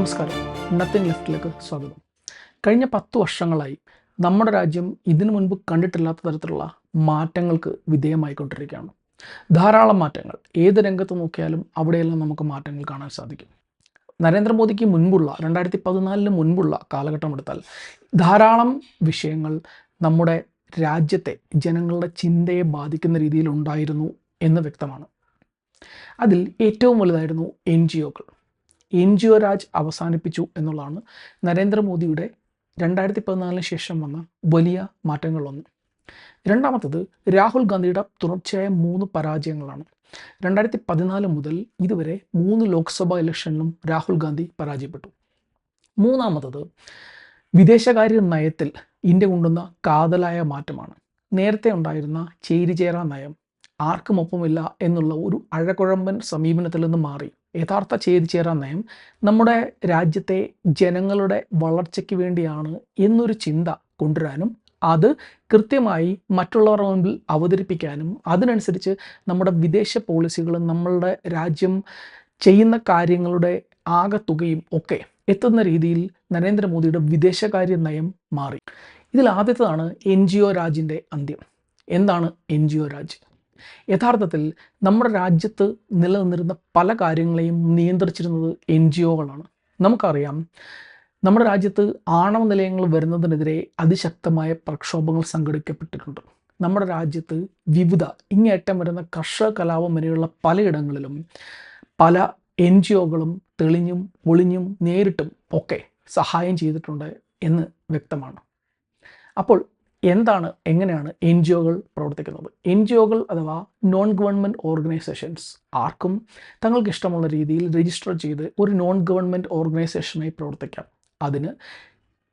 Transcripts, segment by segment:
നമസ്കാരം. നത്തിങ് ലെഫ്റ്റിലേക്ക് സ്വാഗതം. കഴിഞ്ഞ പത്ത് വർഷങ്ങളായി നമ്മുടെ രാജ്യം ഇതിനു മുൻപ് കണ്ടിട്ടില്ലാത്ത തരത്തിലുള്ള മാറ്റങ്ങൾക്ക് വിധേയമായിക്കൊണ്ടിരിക്കുകയാണ്. ധാരാളം മാറ്റങ്ങൾ. ഏത് രംഗത്ത് നോക്കിയാലും അവിടെയെല്ലാം നമുക്ക് മാറ്റങ്ങൾ കാണാൻ സാധിക്കും. നരേന്ദ്രമോദിക്ക് മുൻപുള്ള രണ്ടായിരത്തി പതിനാലിന് മുൻപുള്ള കാലഘട്ടം എടുത്താൽ ധാരാളം വിഷയങ്ങൾ നമ്മുടെ രാജ്യത്തെ ജനങ്ങളുടെ ചിന്തയെ ബാധിക്കുന്ന രീതിയിൽ ഉണ്ടായിരുന്നു എന്ന് വ്യക്തമാണ്. അതിൽ ഏറ്റവും വലുതായിരുന്നു എൻ ജി ഒകൾ. എൻ ജി ഒ രാജ് അവസാനിപ്പിച്ചു എന്നുള്ളതാണ് നരേന്ദ്രമോദിയുടെ രണ്ടായിരത്തി പതിനാലിന് ശേഷം വന്ന വലിയ മാറ്റങ്ങളൊന്ന്. രണ്ടാമത്തത് രാഹുൽ ഗാന്ധിയുടെ തുടർച്ചയായ മൂന്ന് പരാജയങ്ങളാണ്. രണ്ടായിരത്തി പതിനാല് മുതൽ ഇതുവരെ മൂന്ന് ലോക്സഭാ ഇലക്ഷനിലും രാഹുൽ ഗാന്ധി പരാജയപ്പെട്ടു. മൂന്നാമത്തത് വിദേശകാര്യ നയത്തിൽ ഇന്ത്യ കൊണ്ടുവന്ന കാതലായ മാറ്റമാണ്. നേരത്തെ ഉണ്ടായിരുന്ന ചേരിചേരാ നയം ആർക്കും ഒപ്പമില്ല എന്നുള്ള ഒരു അഴകുഴമ്പൻ സമീപനത്തിൽ നിന്ന് മാറി. യഥാർത്ഥ ചെയ്തു ചേരാൻ നയം നമ്മുടെ രാജ്യത്തെ ജനങ്ങളുടെ വളർച്ചയ്ക്ക് വേണ്ടിയാണ് എന്നൊരു ചിന്ത കൊണ്ടുവരാനും അത് കൃത്യമായി മറ്റുള്ളവരുടെ മുമ്പിൽ അവതരിപ്പിക്കാനും അതിനനുസരിച്ച് നമ്മുടെ വിദേശ പോളിസികളും നമ്മളുടെ രാജ്യം ചെയ്യുന്ന കാര്യങ്ങളുടെ ആകത്തുകയും ഒക്കെ എത്തുന്ന രീതിയിൽ നരേന്ദ്രമോദിയുടെ വിദേശകാര്യ നയം മാറി. ഇതിൽ ആദ്യത്തേതാണ് എൻ ജി ഒ രാജിന്റെ അന്ത്യം. എന്താണ് എൻ ജി ഒ രാജ്? യഥാർത്ഥത്തിൽ നമ്മുടെ രാജ്യത്ത് നിലനിന്നിരുന്ന പല കാര്യങ്ങളെയും നിയന്ത്രിച്ചിരുന്നത് എൻ ജി ഒകളാണ്. നമുക്കറിയാം നമ്മുടെ രാജ്യത്ത് ആണവ നിലയങ്ങൾ വരുന്നതിനെതിരെ അതിശക്തമായ പ്രക്ഷോഭങ്ങൾ സംഘടിക്കപ്പെട്ടിട്ടുണ്ട് നമ്മുടെ രാജ്യത്ത് വിവിധ ഇങ്ങേറ്റം വരുന്ന കർഷക കലാപം വരെയുള്ള പലയിടങ്ങളിലും പല എൻ ജി ഒകളും തെളിഞ്ഞും ഒളിഞ്ഞും നേരിട്ടും ഒക്കെ സഹായം ചെയ്തിട്ടുണ്ട് എന്ന് വ്യക്തമാണ്. അപ്പോൾ എന്താണ് എങ്ങനെയാണ് എൻ ജി ഒകൾ പ്രവർത്തിക്കുന്നത്? എൻ ജി ഒകൾ അഥവാ നോൺ ഗവൺമെന്റ് ഓർഗനൈസേഷൻസ് ആർക്കും തങ്ങൾക്ക് ഇഷ്ടമുള്ള രീതിയിൽ രജിസ്റ്റർ ചെയ്ത് ഒരു നോൺ ഗവൺമെന്റ് ഓർഗനൈസേഷനായി പ്രവർത്തിക്കാം. അതിന്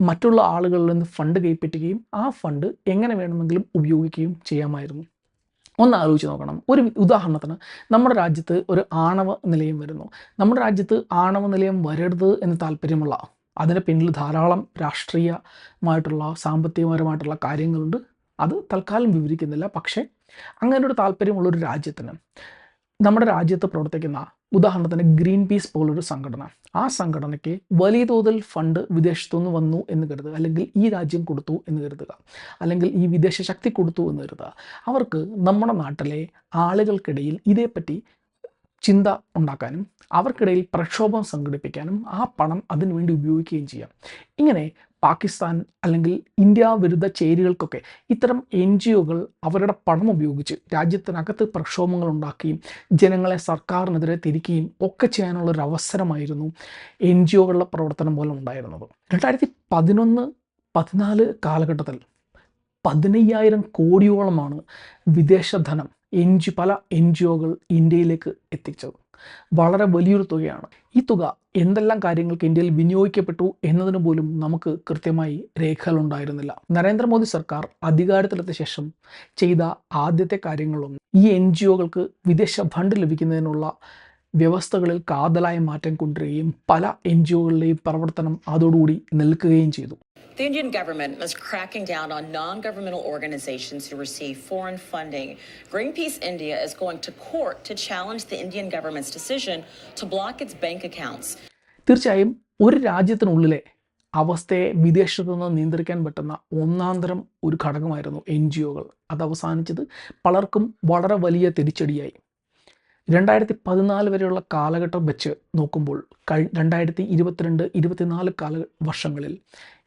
മറ്റുള്ള ആളുകളിൽ നിന്ന് ഫണ്ട് കൈപ്പറ്റുകയും ആ ഫണ്ട് എങ്ങനെ വേണമെങ്കിലും ഉപയോഗിക്കുകയും ചെയ്യാമായിരുന്നു. ഒന്ന് ആലോചിച്ച് നോക്കണം. ഒരു ഉദാഹരണത്തിന് നമ്മുടെ രാജ്യത്ത് ഒരു ആണവ നിലയം വരുന്നു. നമ്മുടെ രാജ്യത്ത് ആണവ നിലയം വരരുത് എന്ന് താല്പര്യമുള്ള അതിന് പിന്നിൽ ധാരാളം രാഷ്ട്രീയമായിട്ടുള്ള സാമ്പത്തികപരമായിട്ടുള്ള കാര്യങ്ങളുണ്ട്. അത് തൽക്കാലം വിവരിക്കുന്നില്ല. പക്ഷേ അങ്ങനെ ഒരു താല്പര്യമുള്ളൊരു രാജ്യത്തിന് നമ്മുടെ രാജ്യത്ത് പ്രവർത്തിക്കുന്ന ഉദാഹരണത്തിന് ഗ്രീൻ പീസ് പോലൊരു സംഘടന ആ സംഘടനയ്ക്ക് വലിയ തോതിൽ ഫണ്ട് വിദേശത്തുനിന്ന് വന്നു എന്ന് കരുതുക. അല്ലെങ്കിൽ ഈ രാജ്യം കൊടുത്തു എന്ന് കരുതുക. അല്ലെങ്കിൽ ഈ വിദേശ ശക്തി കൊടുത്തു എന്ന് കരുതുക. അവർക്ക് നമ്മുടെ നാട്ടിലെ ആളുകൾക്കിടയിൽ ഇതേപ്പറ്റി ചിന്ത ഉണ്ടാക്കാനും അവർക്കിടയിൽ പ്രക്ഷോഭം സംഘടിപ്പിക്കാനും ആ പണം അതിനുവേണ്ടി ഉപയോഗിക്കുകയും ചെയ്യാം. ഇങ്ങനെ പാകിസ്ഥാൻ അല്ലെങ്കിൽ ഇന്ത്യ വിരുദ്ധ ചേരികൾക്കൊക്കെ ഇത്തരം എൻ ജി ഒകൾ അവരുടെ പണം ഉപയോഗിച്ച് രാജ്യത്തിനകത്ത് പ്രക്ഷോഭങ്ങൾ ഉണ്ടാക്കുകയും ജനങ്ങളെ സർക്കാരിനെതിരെ തിരിക്കുകയും ഒക്കെ ചെയ്യാനുള്ള ഒരു അവസരമായിരുന്നു എൻ ജി ഒകളുടെ പ്രവർത്തനം പോലും ഉണ്ടായിരുന്നത്. രണ്ടായിരത്തി പതിനൊന്ന് പതിനാല് കാലഘട്ടത്തിൽ പതിനയ്യായിരം കോടിയോളമാണ് വിദേശധനം എൻ ജി പല എൻ ജി ഒകൾ ഇന്ത്യയിലേക്ക് എത്തിച്ചത്. വളരെ വലിയൊരു തുകയാണ്. ഈ തുക എന്തെല്ലാം കാര്യങ്ങൾക്ക് ഇന്ത്യയിൽ വിനിയോഗിക്കപ്പെട്ടു എന്നതിന് പോലും നമുക്ക് കൃത്യമായി രേഖകളുണ്ടായിരുന്നില്ല. നരേന്ദ്രമോദി സർക്കാർ അധികാരത്തിലെത്തിയ ശേഷം ചെയ്ത ആദ്യത്തെ കാര്യങ്ങളൊന്നും ഈ എൻ ജി ഒകൾക്ക് വിദേശ ഫണ്ട് ലഭിക്കുന്നതിനുള്ള വ്യവസ്ഥകളിൽ കാതലായ മാറ്റം കൊണ്ടുവരികയും പല എൻ ജി ഒകളുടെയും പ്രവർത്തനം അതോടുകൂടി നിൽക്കുകയും ചെയ്തു. The Indian government is cracking down on non governmental organizations who receive foreign funding. Greenpeace India is going to court to challenge the Indian government's decision to block its bank accounts. തീർച്ചയായും ഒരു രാജ്യത്തിനുള്ളിലെ അവസ്ഥയെ വിദേശത്തു നിന്ന് നിയന്ത്രിക്കാൻ പറ്റുന്ന ഒന്നാന്തരം ഒരു ഘടകമായിരുന്നു N G ഒകൾ അത് അവസാനിച്ചത് പലർക്കും വളരെ വലിയ തിരിച്ചടിയായി രണ്ടായിരത്തി പതിനാല് വരെയുള്ള കാലഘട്ടം വെച്ച് നോക്കുമ്പോൾ കഴി രണ്ടായിരത്തി ഇരുപത്തിരണ്ട് ഇരുപത്തിനാല് കാല വർഷങ്ങളിൽ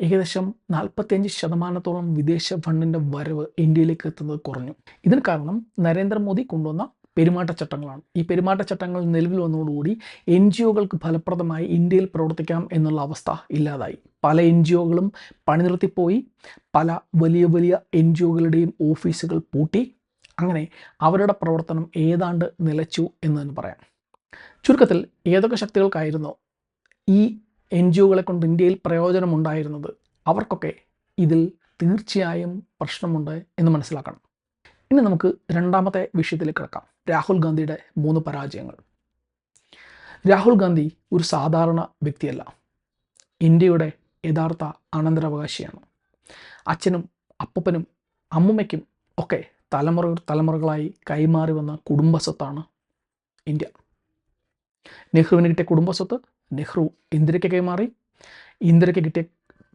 ഏകദേശം നാൽപ്പത്തിയഞ്ച് ശതമാനത്തോളം വിദേശ ഫണ്ടിന്റെ വരവ് ഇന്ത്യയിലേക്ക് എത്തുന്നത് കുറഞ്ഞു. ഇതിന് കാരണം നരേന്ദ്രമോദി കൊണ്ടുവന്ന പെരുമാറ്റച്ചട്ടങ്ങളാണ് ഈ പെരുമാറ്റച്ചട്ടങ്ങൾ നിലവിൽ വന്നതോടുകൂടി എൻ ജി ഒകൾക്ക് ഫലപ്രദമായി ഇന്ത്യയിൽ പ്രവർത്തിക്കാം എന്നുള്ള അവസ്ഥ ഇല്ലാതായി. പല എൻ ജി ഒകളും പണിനിർത്തിപ്പോയി. പല വലിയ വലിയ എൻ ജി ഒകളുടെയും ഓഫീസുകൾ പൂട്ടി. അങ്ങനെ അവരുടെ പ്രവർത്തനം ഏതാണ്ട് നിലച്ചു എന്ന് തന്നെ പറയാം. ചുരുക്കത്തിൽ ഏതൊക്കെ ശക്തികൾക്കായിരുന്നോ ഈ എൻ ജി ഒകളെ കൊണ്ട് ഇന്ത്യയിൽ പ്രയോജനമുണ്ടായിരുന്നത്? അവർക്കൊക്കെ ഇതിൽ തീർച്ചയായും പ്രശ്നമുണ്ട് എന്ന് മനസ്സിലാക്കണം. ഇനി നമുക്ക് രണ്ടാമത്തെ വിഷയത്തിലേക്ക് കിടക്കാം. രാഹുൽ ഗാന്ധിയുടെ മൂന്ന് പരാജയങ്ങൾ. രാഹുൽ ഗാന്ധി ഒരു സാധാരണ വ്യക്തിയല്ല. ഇന്ത്യയുടെ യഥാർത്ഥ അനന്തരാവകാശിയാണ്. അച്ഛനും അപ്പപ്പനും അമ്മുമ്മയ്ക്കും ഒക്കെ തലമുറ തലമുറകളായി കൈമാറി വന്ന കുടുംബസ്വത്താണ് ഇന്ത്യ. നെഹ്റുവിന് കിട്ടിയ കുടുംബസ്വത്ത് നെഹ്റു ഇന്ദിരയ്ക്ക് കൈമാറി ഇന്ദിരയ്ക്ക് കിട്ടിയ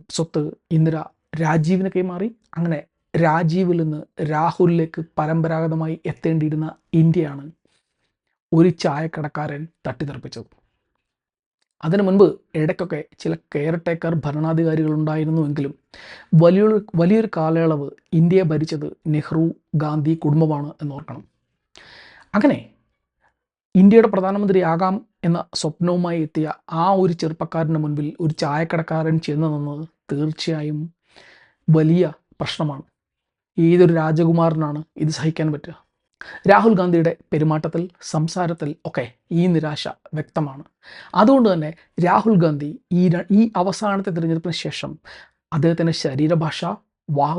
സ്വത്ത് ഇന്ദിര രാജീവിന് കൈമാറി. അങ്ങനെ രാജീവിൽ നിന്ന് രാഹുലിലേക്ക് പരമ്പരാഗതമായി എത്തേണ്ടിയിരുന്ന ഇന്ത്യയാണ് ഒരു ചായക്കടക്കാരൻ തട്ടിത്തെറിപ്പിച്ചത്. അതിനു മുൻപ് ഇടയ്ക്കൊക്കെ ചില കെയർ ടേക്കർ ഭരണാധികാരികൾ ഉണ്ടായിരുന്നുവെങ്കിലും വലിയൊരു വലിയൊരു കാലയളവ് ഇന്ത്യയെ ഭരിച്ചത് നെഹ്റു ഗാന്ധി കുടുംബമാണ് എന്നോർക്കണം. അങ്ങനെ ഇന്ത്യയുടെ പ്രധാനമന്ത്രിയാകാം എന്ന സ്വപ്നവുമായി എത്തിയ ആ ഒരു ചെറുപ്പക്കാരന്റെ മുൻപിൽ ഒരു ചായക്കടക്കാരൻ ചെന്ന് നിന്നത് തീർച്ചയായും വലിയ പ്രശ്നമാണ്. ഏതൊരു രാജകുമാരനാണ് ഇത് സഹിക്കാൻ പറ്റുക? രാഹുൽ ഗാന്ധിയുടെ പെരുമാറ്റത്തിൽ സംസാരത്തിൽ ഒക്കെ ഈ നിരാശ വ്യക്തമാണ്. അതുകൊണ്ട് തന്നെ രാഹുൽ ഗാന്ധി ഈ ഈ അവസാനത്തെ തിരഞ്ഞെടുപ്പിന് ശേഷം അദ്ദേഹത്തിന്റെ ശരീരഭാഷ വാ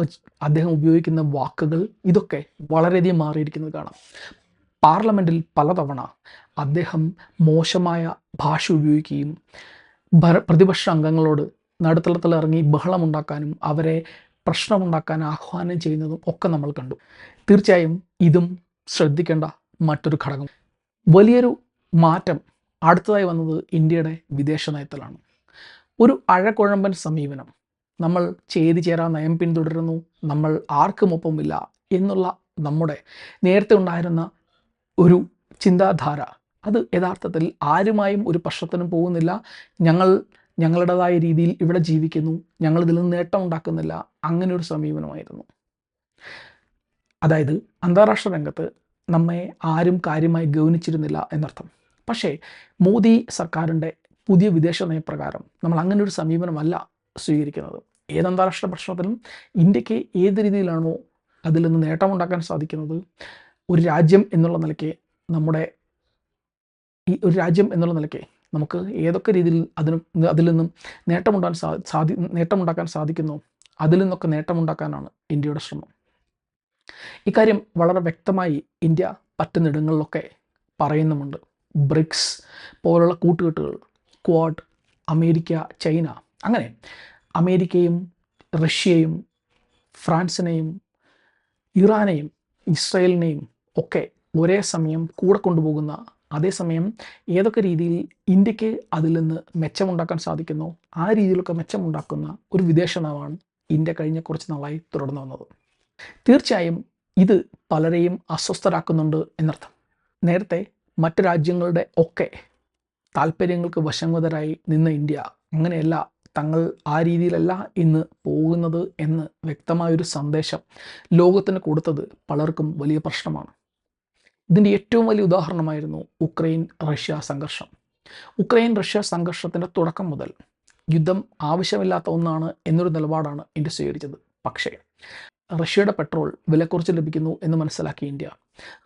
അദ്ദേഹം ഉപയോഗിക്കുന്ന വാക്കുകൾ ഇതൊക്കെ വളരെയധികം മാറിയിരിക്കുന്നത് കാണാം. പാർലമെന്റിൽ പലതവണ അദ്ദേഹം മോശമായ ഭാഷ ഉപയോഗിക്കുകയും പ്രതിപക്ഷ അംഗങ്ങളോട് നടുത്തളത്തിൽ ഇറങ്ങി ബഹളമുണ്ടാക്കാനും അവരെ പ്രശ്നമുണ്ടാക്കാൻ ആഹ്വാനം ചെയ്യുന്നതും ഒക്കെ നമ്മൾ കണ്ടു. തീർച്ചയായും ഇതും ശ്രദ്ധിക്കേണ്ട മറ്റൊരു ഘടകം. വലിയൊരു മാറ്റം അടുത്തതായി വന്നത് ഇന്ത്യയുടെ വിദേശ നയത്തിലാണ്. ഒരു അഴക്കുഴമ്പൻ സമീപനം. നമ്മൾ ചെയ്തു ചേരാൻ നയം പിന്തുടരുന്നു നമ്മൾ ആർക്കും ഒപ്പമില്ല എന്നുള്ള നമ്മുടെ നേരത്തെ ഉണ്ടായിരുന്ന ഒരു ചിന്താധാര. അത് യഥാർത്ഥത്തിൽ ആരുമായും ഒരു പ്രശ്നത്തിനും പോകുന്നില്ല. ഞങ്ങൾ ഞങ്ങളുടേതായ രീതിയിൽ ഇവിടെ ജീവിക്കുന്നു ഞങ്ങൾ ഇതിൽ നിന്ന് നേട്ടം ഉണ്ടാക്കുന്നില്ല അങ്ങനെ ഒരു സമീപനമായിരുന്നു. അതായത് അന്താരാഷ്ട്ര രംഗത്ത് നമ്മെ ആരും കാര്യമായി ഗൗനിച്ചിരുന്നില്ല എന്നർത്ഥം. പക്ഷേ മോദി സർക്കാരിന്റെ പുതിയ വിദേശ നയപ്രകാരം നമ്മൾ അങ്ങനെ ഒരു സമീപനമല്ല സ്വീകരിക്കുന്നത്. ഏത് അന്താരാഷ്ട്ര പ്രശ്നത്തിലും ഇന്ത്യയ്ക്ക് ഏത് രീതിയിലാണോ അതിൽ നിന്ന് നേട്ടമുണ്ടാക്കാൻ സാധിക്കുന്നത് ഒരു രാജ്യം എന്നുള്ള നിലയ്ക്ക് നമ്മുടെ ഈ ഒരു രാജ്യം എന്നുള്ള നിലയ്ക്ക് നമുക്ക് ഏതൊക്കെ രീതിയിൽ അതിന് അതിൽ നിന്നും നേട്ടമുണ്ടാൻ സാധി നേട്ടമുണ്ടാക്കാൻ സാധിക്കുന്നു അതിൽ നിന്നൊക്കെ നേട്ടമുണ്ടാക്കാനാണ് ഇന്ത്യയുടെ ശ്രമം. ഇക്കാര്യം വളരെ വ്യക്തമായി ഇന്ത്യ പറ്റുന്നിടങ്ങളിലൊക്കെ പറയുന്നുമുണ്ട്. ബ്രിക്സ് പോലുള്ള കൂട്ടുകെട്ടുകൾ ക്വാഡ് അമേരിക്ക ചൈന അങ്ങനെ അമേരിക്കയും റഷ്യയും ഫ്രാൻസിനെയും ഇറാനെയും ഇസ്രയേലിനെയും ഒക്കെ ഒരേ സമയം കൂടെ കൊണ്ടുപോകുന്ന അതേസമയം ഏതൊക്കെ രീതിയിൽ ഇന്ത്യയ്ക്ക് അതിൽ നിന്ന് മെച്ചമുണ്ടാക്കാൻ സാധിക്കുന്നോ ആ രീതിയിലൊക്കെ മെച്ചമുണ്ടാക്കുന്ന ഒരു വിദേശ നയമാണ് ഇന്ത്യ കഴിഞ്ഞ കുറച്ച് നാളായി തുടർന്നു വന്നത്. തീർച്ചയായും ഇത് പലരെയും അസ്വസ്ഥരാക്കുന്നുണ്ട് എന്നർത്ഥം. നേരത്തെ മറ്റ് രാജ്യങ്ങളുടെ ഒക്കെ താല്പര്യങ്ങൾക്ക് വശംവതരായി നിന്ന ഇന്ത്യ അങ്ങനെയല്ല തങ്ങൾ ആ രീതിയിലല്ല ഇന്ന് പോകുന്നത് എന്ന് വ്യക്തമായൊരു സന്ദേശം ലോകത്തിന് കൊടുത്തത് പലർക്കും വലിയ പ്രശ്നമാണ്. ഇതിന്റെ ഏറ്റവും വലിയ ഉദാഹരണമായിരുന്നു ഉക്രൈൻ റഷ്യ സംഘർഷം. ഉക്രൈൻ റഷ്യ സംഘർഷത്തിന്റെ തുടക്കം മുതൽ യുദ്ധം ആവശ്യമില്ലാത്ത ഒന്നാണ് എന്നൊരു നിലപാടാണ് ഇന്ത്യ സ്വീകരിച്ചത്. പക്ഷേ റഷ്യയുടെ പെട്രോൾ വിലക്കുറച്ച് ലഭിക്കുന്നു എന്ന് മനസ്സിലാക്കി ഇന്ത്യ.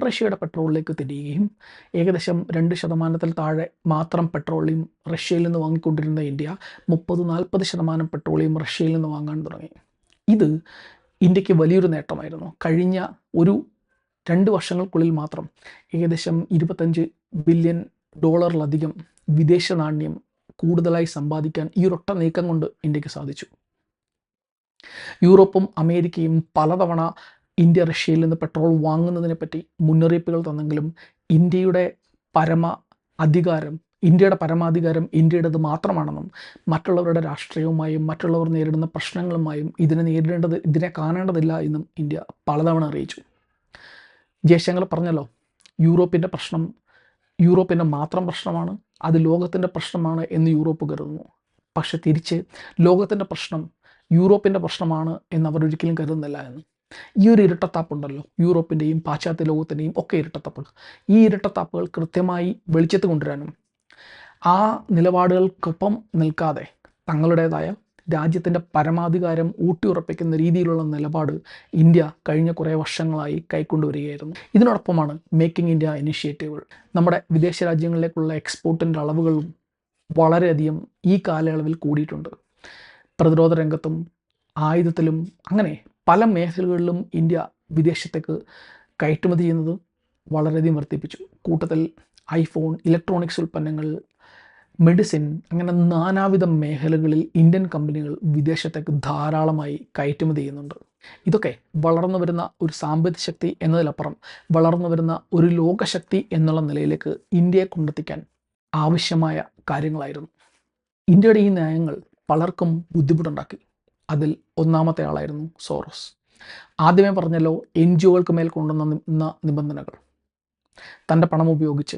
റഷ്യയുടെ പെട്രോളിലേക്ക് തിരിയുകയും ഏകദേശം രണ്ട് ശതമാനത്തിൽ താഴെ മാത്രം പെട്രോളിയം റഷ്യയിൽ നിന്ന് വാങ്ങിക്കൊണ്ടിരുന്ന ഇന്ത്യ മുപ്പത് നാൽപ്പത് ശതമാനം പെട്രോളിയം റഷ്യയിൽ നിന്ന് വാങ്ങാൻ തുടങ്ങി. ഇത് ഇന്ത്യയ്ക്ക് വലിയൊരു നേട്ടമായിരുന്നു. കഴിഞ്ഞ ഒരു രണ്ട് വർഷങ്ങൾക്കുള്ളിൽ മാത്രം ഏകദേശം ഇരുപത്തഞ്ച് ബില്യൺ ഡോളറിലധികം വിദേശ നാണ്യം കൂടുതലായി സമ്പാദിക്കാൻ ഈ ഒരൊട്ട നീക്കം കൊണ്ട് ഇന്ത്യയ്ക്ക് സാധിച്ചു. യൂറോപ്പും അമേരിക്കയും പലതവണ ഇന്ത്യ റഷ്യയിൽ നിന്ന് പെട്രോൾ വാങ്ങുന്നതിനെ പറ്റി മുന്നറിയിപ്പുകൾ തന്നെങ്കിലും ഇന്ത്യയുടെ പരമ അധികാരം ഇന്ത്യയുടെ പരമാധികാരം ഇന്ത്യയുടേത് മാത്രമാണെന്നും മറ്റുള്ളവരുടെ രാഷ്ട്രീയവുമായും മറ്റുള്ളവർ നേരിടുന്ന പ്രശ്നങ്ങളുമായും ഇതിനെ നേരിടേണ്ടത് ഇതിനെ കാണേണ്ടതില്ല എന്നും ഇന്ത്യ പലതവണ അറിയിച്ചു. ജയശങ്കർ പറഞ്ഞല്ലോ യൂറോപ്പിന്റെ പ്രശ്നം യൂറോപ്പിന്റെ മാത്രം പ്രശ്നമാണ് അത് ലോകത്തിന്റെ പ്രശ്നമാണ് എന്ന് യൂറോപ്പ് കരുതുന്നു. പക്ഷെ തിരിച്ച് ലോകത്തിന്റെ പ്രശ്നം യൂറോപ്പിന്റെ പ്രശ്നമാണ് എന്ന് അവർ ഒരിക്കലും കരുതുന്നില്ല എന്ന്. ഈ ഒരു ഇരട്ടത്താപ്പുണ്ടല്ലോ. യൂറോപ്പിന്റെയും പാശ്ചാത്യ ലോകത്തിന്റെയും ഒക്കെ ഇരട്ടത്താപ്പുകൾ. ഈ ഇരട്ടത്താപ്പുകൾ കൃത്യമായി വെളിച്ചത്ത് കൊണ്ടുവരാനും ആ നിലപാടുകൾക്കൊപ്പം നിൽക്കാതെ തങ്ങളുടേതായ രാജ്യത്തിന്റെ പരമാധികാരം ഊട്ടിയുറപ്പിക്കുന്ന രീതിയിലുള്ള നിലപാട് ഇന്ത്യ കഴിഞ്ഞ കുറേ വർഷങ്ങളായി കൈക്കൊണ്ടുവരികയായിരുന്നു. ഇതിനോടൊപ്പമാണ് മേക്കിംഗ് ഇന്ത്യ ഇനിഷ്യേറ്റീവുകൾ നമ്മുടെ വിദേശ രാജ്യങ്ങളിലേക്കുള്ള എക്സ്പോർട്ടിന്റെ അളവുകളും വളരെയധികം ഈ കാലയളവിൽ കൂടിയിട്ടുണ്ട്. പ്രതിരോധ രംഗത്തും ആയുധത്തിലും അങ്ങനെ പല മേഖലകളിലും ഇന്ത്യ വിദേശത്തേക്ക് കയറ്റുമതി ചെയ്യുന്നത് വളരെയധികം വർദ്ധിപ്പിച്ചു. കൂട്ടത്തിൽ ഐഫോൺ ഇലക്ട്രോണിക്സ് ഉൽപ്പന്നങ്ങൾ മെഡിസിൻ അങ്ങനെ നാനാവിധ മേഖലകളിൽ ഇന്ത്യൻ കമ്പനികൾ വിദേശത്തേക്ക് ധാരാളമായി കയറ്റുമതി ചെയ്യുന്നുണ്ട്. ഇതൊക്കെ വളർന്നു വരുന്ന ഒരു സാമ്പത്തിക ശക്തി എന്നതിലപ്പുറം വളർന്നു വരുന്ന ഒരു ലോകശക്തി എന്നുള്ള നിലയിലേക്ക് ഇന്ത്യയെ കൊണ്ടെത്തിക്കാൻ ആവശ്യമായ കാര്യങ്ങളായിരുന്നു. ഇന്ത്യയുടെ ഈ നയങ്ങൾ പലർക്കും ബുദ്ധിമുട്ടുണ്ടാക്കി. അതിൽ ഒന്നാമത്തെ ആളായിരുന്നു സോറസ്. ആദ്യമേ പറഞ്ഞല്ലോ എൻ ജി ഒകൾക്ക് മേൽ കൊണ്ടുവന്ന നിബന്ധനകൾ. തന്റെ പണം ഉപയോഗിച്ച്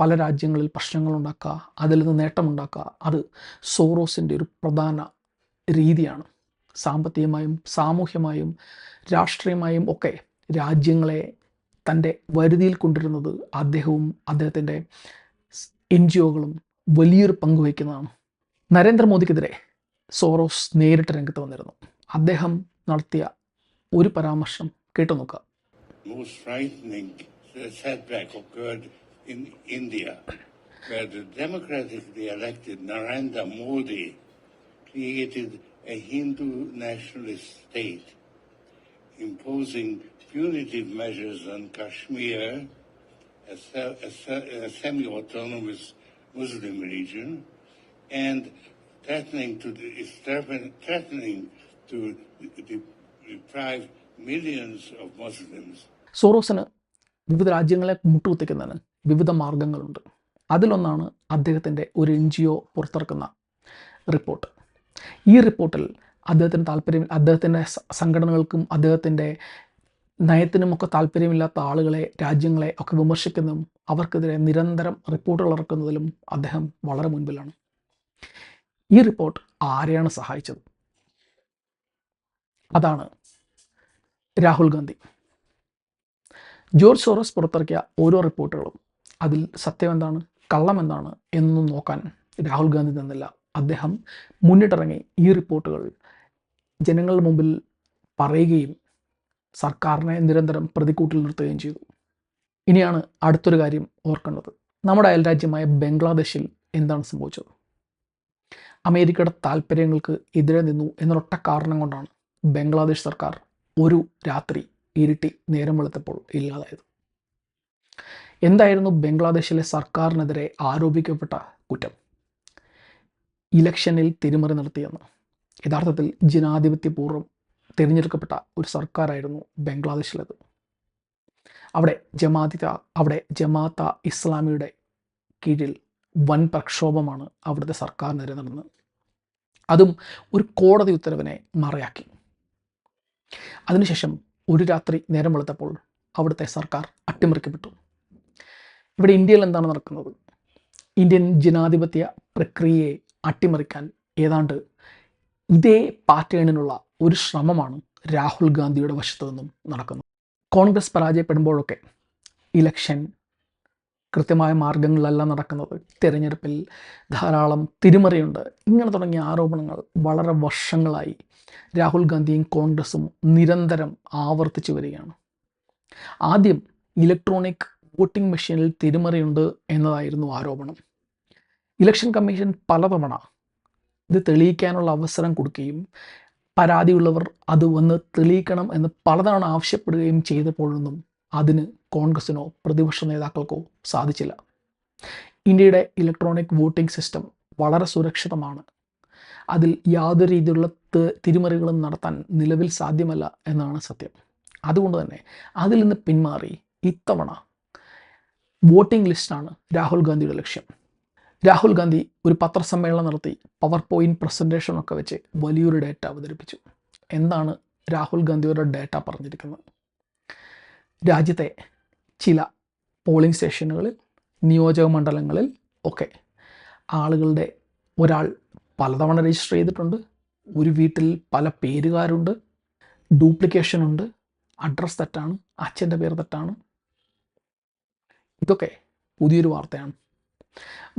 പല രാജ്യങ്ങളിൽ പ്രശ്നങ്ങൾ ഉണ്ടാക്കുക അതിൽ നിന്ന് നേട്ടമുണ്ടാക്കുക അത് സോറോസിന്റെ ഒരു പ്രധാന രീതിയാണ്. സാമ്പത്തികമായും സാമൂഹ്യമായും രാഷ്ട്രീയമായും ഒക്കെ രാജ്യങ്ങളെ തന്റെ വരുതിയിൽ കൊണ്ടിരുന്നത് അദ്ദേഹവും അദ്ദേഹത്തിന്റെ എൻ ജി ഒകളും വലിയൊരു പങ്ക് വഹിക്കുന്നതാണ്. നരേന്ദ്രമോദിക്കെതിരെ സോറോസ് നേരിട്ട് രംഗത്ത് വന്നിരുന്നു. അദ്ദേഹം നടത്തിയ ഒരു പരാമർശം കേട്ടു നോക്കുക. And threatening to is threatening to deprive millions of Muslims. സോറോസിന് വിവിധ രാജ്യങ്ങളെ മുട്ടുകുത്തിക്കുന്നതിന് വിവിധ മാർഗങ്ങളുണ്ട്. അതിലൊന്നാണ് അദ്ദേഹത്തിന്റെ ഒരു എൻ ജി ഒ പുറത്തിറക്കുന്ന റിപ്പോർട്ട്. ഈ റിപ്പോർട്ടിൽ അദ്ദേഹത്തിന് താല്പര്യം അദ്ദേഹത്തിന്റെ സംഘടനകൾക്കും അദ്ദേഹത്തിന്റെ നയത്തിനുമൊക്കെ താല്പര്യമില്ലാത്ത ആളുകളെ രാജ്യങ്ങളെ ഒക്കെ വിമർശിക്കുന്നതും അവർക്കെതിരെ നിരന്തരം റിപ്പോർട്ടുകൾ ഇറക്കുന്നതിലും അദ്ദേഹം വളരെ മുൻപിലാണ്. ഈ റിപ്പോർട്ട് ആരെയാണ് സഹായിച്ചത്? അതാണ് രാഹുൽ ഗാന്ധി. ജോർജ് സോറസ് പുറത്തിറക്കിയ ഓരോ റിപ്പോർട്ടുകളും അതിൽ സത്യം എന്താണ് കള്ളം എന്താണ് എന്നൊന്നും നോക്കാൻ രാഹുൽ ഗാന്ധി നിന്നില്ല അദ്ദേഹം മുന്നിട്ടിറങ്ങി ഈ റിപ്പോർട്ടുകൾ ജനങ്ങളുടെ മുമ്പിൽ പറയുകയും സർക്കാരിനെ നിരന്തരം പ്രതിക്കൂട്ടിൽ നിർത്തുകയും ചെയ്തു. ഇനിയാണ് അടുത്തൊരു കാര്യം ഓർക്കേണ്ടത്. നമ്മുടെ അയൽരാജ്യമായ ബംഗ്ലാദേശിൽ എന്താണ് സംഭവിച്ചത്? അമേരിക്കയുടെ താല്പര്യങ്ങൾക്ക് എതിരെ നിന്നു എന്നൊരൊട്ട കാരണം കൊണ്ടാണ് ബംഗ്ലാദേശ് സർക്കാർ ഒരു രാത്രി ഇരുട്ടി നേരം വെളുത്തപ്പോൾ ഇല്ലാതായത്. എന്തായിരുന്നു ബംഗ്ലാദേശിലെ സർക്കാരിനെതിരെ ആരോപിക്കപ്പെട്ട കുറ്റം? ഇലക്ഷനിൽ തിരിമറി നടത്തിയെന്ന്. യഥാർത്ഥത്തിൽ ജനാധിപത്യപൂർവം തിരഞ്ഞെടുക്കപ്പെട്ട ഒരു സർക്കാരായിരുന്നു ബംഗ്ലാദേശിലത്. അവിടെ ജമാഅത്ത അവിടെ ജമാഅത്ത ഇസ്ലാമിയുടെ കീഴിൽ വൻ പ്രക്ഷോഭമാണ് അവിടുത്തെ സർക്കാരിനെതിരെ നടന്നത്. അതും ഒരു കോടതി ഉത്തരവിനെ മറയാക്കി. അതിനുശേഷം ഒരു രാത്രി നേരം വെളുത്തപ്പോൾ അവിടുത്തെ സർക്കാർ അട്ടിമറിക്കപ്പെട്ടു. ഇവിടെ ഇന്ത്യയിൽ എന്താണ് നടക്കുന്നത്? ഇന്ത്യൻ ജനാധിപത്യ പ്രക്രിയയെ അട്ടിമറിക്കാൻ ഏതാണ്ട് ഇതേ പാറ്റേണിനുള്ള ഒരു ശ്രമമാണ് രാഹുൽ ഗാന്ധിയുടെ വശത്തു നിന്നും നടക്കുന്നത്. കോൺഗ്രസ് പരാജയപ്പെടുമ്പോഴൊക്കെ ഇലക്ഷൻ കൃത്യമായ മാർഗങ്ങളിലല്ല നടക്കുന്നത്. തിരഞ്ഞെടുപ്പിൽ ധാരാളം തിരിമറിയുണ്ട്. ഇങ്ങനെ തുടങ്ങിയ ആരോപണങ്ങൾ വളരെ വർഷങ്ങളായി രാഹുൽ ഗാന്ധിയും കോൺഗ്രസും നിരന്തരം ആവർത്തിച്ചു വരികയാണ്. ആദ്യം ഇലക്ട്രോണിക് വോട്ടിംഗ് മെഷീനിൽ തിരിമറിയുണ്ട് എന്നതായിരുന്നു ആരോപണം. ഇലക്ഷൻ കമ്മീഷൻ പലതവണ ഇത് തെളിയിക്കാനുള്ള അവസരം കൊടുക്കുകയും പരാതിയുള്ളവർ അത് വന്ന് തെളിയിക്കണം എന്ന് പലതവണ ആവശ്യപ്പെടുകയും ചെയ്തപ്പോഴൊന്നും അതിന് കോൺഗ്രസിനോ പ്രതിപക്ഷ നേതാക്കൾക്കോ സാധിച്ചില്ല. ഇന്ത്യയുടെ ഇലക്ട്രോണിക് വോട്ടിംഗ് സിസ്റ്റം വളരെ സുരക്ഷിതമാണ്. അതിൽ യാതൊരു രീതിയിലുള്ള തിരിമറികളും നടത്താൻ നിലവിൽ സാധ്യമല്ല എന്നാണ് സത്യം. അതുകൊണ്ട് തന്നെ അതിൽ നിന്ന് പിന്മാറി ഇത്തവണ വോട്ടിംഗ് ലിസ്റ്റാണ് രാഹുൽ ഗാന്ധിയുടെ ലക്ഷ്യം. രാഹുൽ ഗാന്ധി ഒരു പത്രസമ്മേളനം നടത്തി പവർ പോയിന്റ് പ്രസന്റേഷനൊക്കെ വെച്ച് വലിയൊരു ഡേറ്റ അവതരിപ്പിച്ചു. എന്താണ് രാഹുൽ ഗാന്ധിയുടെ ഡേറ്റ പറഞ്ഞിരിക്കുന്നത്? രാജ്യത്തെ ചില പോളിംഗ് സ്റ്റേഷനുകളിൽ നിയോജക മണ്ഡലങ്ങളിൽ ഒക്കെ ആളുകളുടെ ഒരാൾ പലതവണ രജിസ്റ്റർ ചെയ്തിട്ടുണ്ട് ഒരു വീട്ടിൽ പല പേരുകാരുണ്ട് ഡ്യൂപ്ലിക്കേഷൻ ഉണ്ട് അഡ്രസ്സ് തെറ്റാണ് അച്ഛന്റെ പേര് തെറ്റാണ്. ഇതൊക്കെ പുതിയൊരു വാർത്തയാണ്.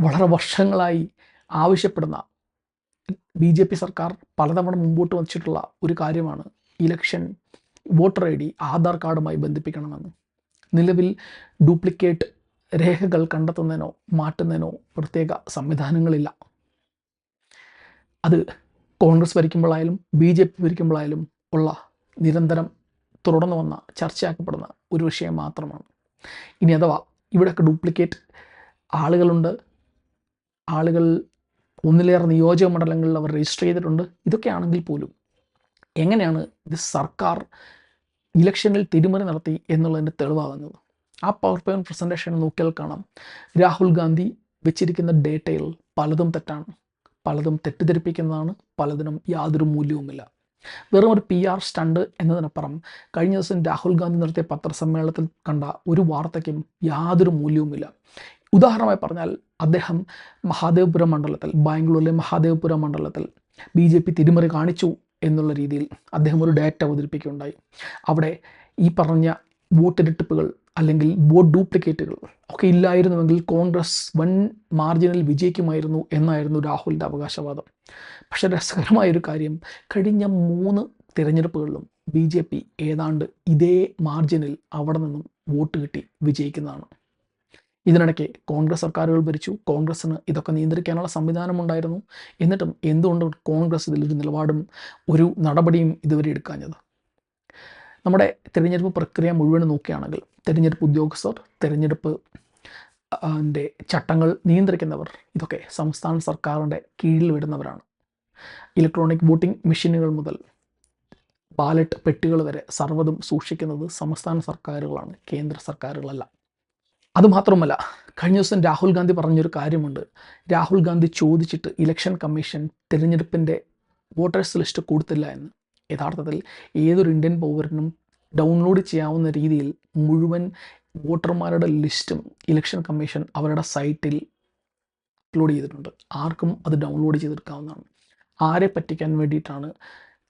വളരെ വർഷങ്ങളായി ആവശ്യപ്പെടുന്ന ബി ജെ പി സർക്കാർ പലതവണ മുമ്പോട്ട് വച്ചിട്ടുള്ള ഒരു കാര്യമാണ് election voter I D Aadhaar കാർഡുമായി ബന്ധിപ്പിക്കണമെന്ന്. നിലവിൽ ഡ്യൂപ്ലിക്കേറ്റ് രേഖകൾ കണ്ടെത്തുന്നതിനോ മാറ്റുന്നതിനോ പ്രത്യേക സംവിധാനങ്ങളില്ല. അത് കോൺഗ്രസ് ഭരിക്കുമ്പോഴായാലും ബി ജെ പി ഭരിക്കുമ്പോഴായാലും ഉള്ള നിരന്തരം തുടർന്നു വന്ന ചർച്ചയാക്കപ്പെടുന്ന ഒരു വിഷയം മാത്രമാണ്. ഇനി അഥവാ ഇവിടെയൊക്കെ ഡ്യൂപ്ലിക്കേറ്റ് ആളുകളുണ്ട് ആളുകൾ ഒന്നിലേറെ നിയോജക മണ്ഡലങ്ങളിൽ അവർ രജിസ്റ്റർ ചെയ്തിട്ടുണ്ട് ഇതൊക്കെയാണെങ്കിൽ പോലും എങ്ങനെയാണ് ഇത് സർക്കാർ ഇലക്ഷനിൽ തിരുമറി നടത്തി എന്നുള്ളതിന്റെ തെളിവാകുന്നത് ആ പവർ പോയിന്റ് പ്രസന്റേഷൻ നോക്കിയാൽ കാണാം. രാഹുൽ ഗാന്ധി വെച്ചിരിക്കുന്ന ഡേറ്റയിൽ പലതും തെറ്റാണ്. പലതും തെറ്റിദ്ധരിപ്പിക്കുന്നതാണ്. പലതിനും യാതൊരു മൂല്യവുമില്ല. വെറും ഒരു പി ആർ സ്റ്റണ്ട് എന്നതിനപ്പുറം കഴിഞ്ഞ ദിവസം രാഹുൽ ഗാന്ധി നടത്തിയ പത്രസമ്മേളനത്തിൽ കണ്ട ഒരു വാർത്തയ്ക്കും യാതൊരു മൂല്യവുമില്ല. ഉദാഹരണമായി പറഞ്ഞാൽ അദ്ദേഹം മഹാദേവപുരം മണ്ഡലത്തിൽ ബാംഗ്ലൂരിലെ മഹാദേവപുരം മണ്ഡലത്തിൽ ബി ജെ പി തിരിമറി കാണിച്ചു. എന്നുള്ള രീതിയിൽ അദ്ദേഹം ഒരു ഡാറ്റ അവതരിപ്പിക്കുകയുണ്ടായി. അവിടെ ഈ പറഞ്ഞ വോട്ട് ഇരട്ടിപ്പുകൾ അല്ലെങ്കിൽ വോട്ട് ഡ്യൂപ്ലിക്കേറ്റുകൾ ഒക്കെ ഇല്ലായിരുന്നുവെങ്കിൽ കോൺഗ്രസ് വൻ മാർജിനിൽ വിജയിക്കുമായിരുന്നു എന്നായിരുന്നു രാഹുലിന്റെ അവകാശവാദം. പക്ഷേ രസകരമായൊരു കാര്യം കഴിഞ്ഞ മൂന്ന് തിരഞ്ഞെടുപ്പുകളിലും ബി ജെ പി ഏതാണ്ട് ഇതേ മാർജിനിൽ അവിടെ നിന്നും വോട്ട് കിട്ടി വിജയിക്കുന്നതാണ്. ഇതിനിടയ്ക്ക് കോൺഗ്രസ് സർക്കാരുകൾ ഭരിച്ചു. കോൺഗ്രസ്സിന് ഇതൊക്കെ നിയന്ത്രിക്കാനുള്ള സംവിധാനമുണ്ടായിരുന്നു. എന്നിട്ടും എന്തുകൊണ്ട് കോൺഗ്രസ് ഇതിലൊരു നിലപാടും ഒരു നടപടിയും ഇതുവരെ എടുക്കാഞ്ഞത്? നമ്മുടെ തിരഞ്ഞെടുപ്പ് പ്രക്രിയ മുഴുവൻ നോക്കുകയാണെങ്കിൽ തിരഞ്ഞെടുപ്പ് ഉദ്യോഗസ്ഥർ തിരഞ്ഞെടുപ്പ് ന്റെ ചട്ടങ്ങൾ നിയന്ത്രിക്കുന്നവർ ഇതൊക്കെ സംസ്ഥാന സർക്കാരിന്റെ കീഴിൽ വരുന്നവരാണ്. ഇലക്ട്രോണിക് വോട്ടിംഗ് മെഷീനുകൾ മുതൽ ബാലറ്റ് പെട്ടികൾ വരെ സർവതും സൂക്ഷിക്കുന്നത് സംസ്ഥാന സർക്കാരുകളാണ് കേന്ദ്ര സർക്കാരുകളല്ല. അതുമാത്രമല്ല കഴിഞ്ഞ ദിവസം രാഹുൽ ഗാന്ധി പറഞ്ഞൊരു കാര്യമുണ്ട്. രാഹുൽ ഗാന്ധി ചോദിച്ചിട്ട് ഇലക്ഷൻ കമ്മീഷൻ തിരഞ്ഞെടുപ്പിന്റെ വോട്ടേഴ്സ് ലിസ്റ്റ് കൊടുത്തില്ല എന്ന്. യഥാർത്ഥത്തിൽ ഏതൊരു ഇന്ത്യൻ പൗരനും ഡൗൺലോഡ് ചെയ്യാവുന്ന രീതിയിൽ മുഴുവൻ വോട്ടർമാരുടെ ലിസ്റ്റും ഇലക്ഷൻ കമ്മീഷൻ അവരുടെ സൈറ്റിൽ അപ്ലോഡ് ചെയ്തിട്ടുണ്ട്. ആർക്കും അത് ഡൗൺലോഡ് ചെയ്തെടുക്കാവുന്നതാണ്. ആരെ പറ്റിക്കാൻ വേണ്ടിയിട്ടാണ്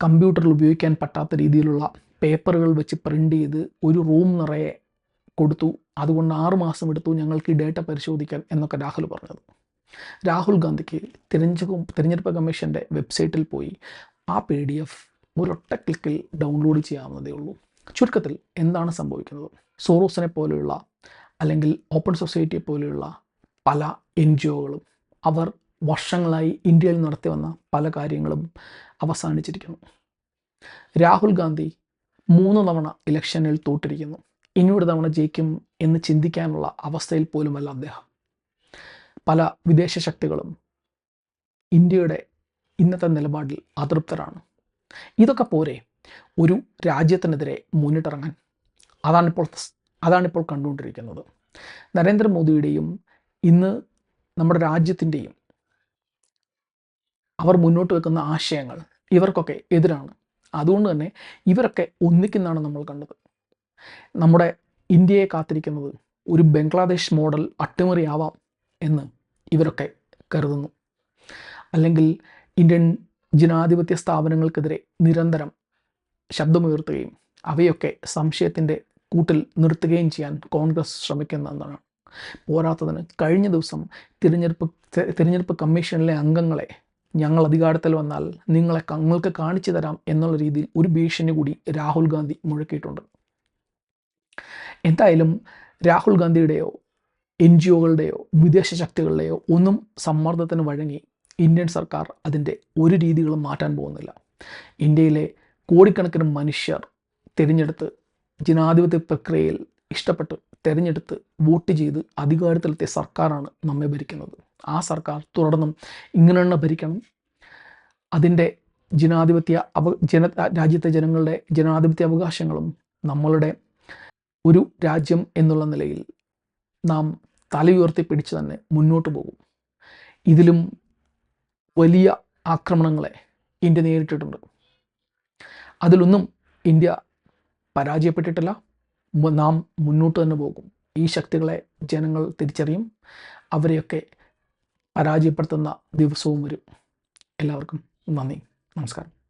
കമ്പ്യൂട്ടറിൽ ഉപയോഗിക്കാൻ പറ്റാത്ത രീതിയിലുള്ള പേപ്പറുകൾ വെച്ച് പ്രിന്റ് ചെയ്ത് ഒരു റൂം നിറയെ കൊടുത്തു. അതുകൊണ്ട് ആറ് മാസം എടുത്തു ഞങ്ങൾക്ക് ഈ ഡേറ്റ പരിശോധിക്കാൻ എന്നൊക്കെ രാഹുൽ പറഞ്ഞത്. രാഹുൽ ഗാന്ധിക്ക് തിരഞ്ഞെടുപ്പ് തിരഞ്ഞെടുപ്പ് കമ്മീഷന്റെ വെബ്സൈറ്റിൽ പോയി ആ പി ഡി എഫ് ഒരൊറ്റ ക്ലിക്കിൽ ഡൗൺലോഡ് ചെയ്യാവുന്നതേ ഉള്ളൂ. ചുരുക്കത്തിൽ എന്താണ് സംഭവിക്കുന്നത്? സോറോസിനെ പോലെയുള്ള അല്ലെങ്കിൽ ഓപ്പൺ സൊസൈറ്റിയെ പോലെയുള്ള പല എൻ ജി ഒകളും അവർ വർഷങ്ങളായി ഇന്ത്യയിൽ നടത്തി വന്ന പല കാര്യങ്ങളും അവസാനിച്ചിരിക്കുന്നു. രാഹുൽ ഗാന്ധി മൂന്ന് തവണ ഇലക്ഷനിൽ തോറ്റിരിക്കുന്നു. ഇനിയൊരു തവണ ജയിക്കും എന്ന് ചിന്തിക്കാനുള്ള അവസ്ഥയിൽ പോലുമല്ല അദ്ദേഹം. പല വിദേശ ശക്തികളും ഇന്ത്യയുടെ ഇന്നത്തെ നിലപാടിൽ അതൃപ്തരാണ്. ഇതൊക്കെ പോരെ ഒരു രാജ്യത്തിനെതിരെ മുന്നിട്ടിറങ്ങാൻ. അതാണിപ്പോൾ അതാണിപ്പോൾ കണ്ടുകൊണ്ടിരിക്കുന്നത്. നരേന്ദ്രമോദിയുടെയും ഇന്ന് നമ്മുടെ രാജ്യത്തിന്റെയും അവർ മുന്നോട്ട് വെക്കുന്ന ആശയങ്ങൾ ഇവർക്കൊക്കെ എതിരാണ്. അതുകൊണ്ട് തന്നെ ഇവരൊക്കെ ഒന്നിക്കുന്നതാണ് നമ്മൾ കണ്ടത്. നമ്മുടെ ഇന്ത്യയെ കാത്തിരിക്കുന്നത് ഒരു ബംഗ്ലാദേശ് മോഡൽ അട്ടിമറിയാവാം എന്ന് ഇവരൊക്കെ കരുതുന്നു. അല്ലെങ്കിൽ ഇന്ത്യൻ ജനാധിപത്യ സ്ഥാപനങ്ങൾക്കെതിരെ നിരന്തരം ശബ്ദമുയർത്തുകയും അവയൊക്കെ സംശയത്തിന്റെ കൂട്ടിൽ നിർത്തുകയും ചെയ്യാൻ കോൺഗ്രസ് ശ്രമിക്കുന്നതെന്നാണ് പോരാത്തതിന് കഴിഞ്ഞ ദിവസം തിരഞ്ഞെടുപ്പ് തിരഞ്ഞെടുപ്പ് കമ്മീഷനിലെ അംഗങ്ങളെ ഞങ്ങൾ അധികാരത്തിൽ വന്നാൽ നിങ്ങളെ ഞങ്ങൾക്ക് കാണിച്ചു തരാം എന്നുള്ള രീതിയിൽ ഒരു ഭീഷണി കൂടി രാഹുൽ ഗാന്ധി മുഴക്കിയിട്ടുണ്ട്. എന്തായാലും രാഹുൽ ഗാന്ധിയുടെയോ എൻ ജി ഒകളുടെയോ വിദേശ ശക്തികളുടെയോ ഒന്നും സമ്മർദ്ദത്തിന് വഴങ്ങി ഇന്ത്യൻ സർക്കാർ അതിന്റെ ഒരു രീതികളും മാറ്റാൻ പോകുന്നില്ല. ഇന്ത്യയിലെ കോടിക്കണക്കിന് മനുഷ്യർ തിരഞ്ഞെടുത്ത് ജനാധിപത്യ പ്രക്രിയയിൽ ഇഷ്ടപ്പെട്ട് തിരഞ്ഞെടുത്ത് വോട്ട് ചെയ്ത് അധികാരത്തിലെത്തിയ സർക്കാരാണ് നമ്മെ ഭരിക്കുന്നത്. ആ സർക്കാർ തുടർന്നും ഇങ്ങനെ തന്നെ ഭരിക്കണം. അതിന്റെ ജനാധിപത്യ അവ ജന രാജ്യത്തെ ജനങ്ങളുടെ ജനാധിപത്യ അവകാശങ്ങളും നമ്മളുടെ ഒരു രാജ്യം എന്നുള്ള നിലയിൽ നാം തലയുയർത്തി പിടിച്ച് തന്നെ മുന്നോട്ട് പോകും. ഇതിലും വലിയ ആക്രമണങ്ങളെ ഇന്ത്യ നേരിട്ടിട്ടുണ്ട്. അതിലൊന്നും ഇന്ത്യ പരാജയപ്പെട്ടിട്ടില്ല. നാം മുന്നോട്ട് തന്നെ പോകും. ഈ ശക്തികളെ ജനങ്ങൾ തിരിച്ചറിയും. അവരെയൊക്കെ പരാജയപ്പെടുത്തുന്ന ദിവസവും വരും. എല്ലാവർക്കും നന്ദി. നമസ്കാരം.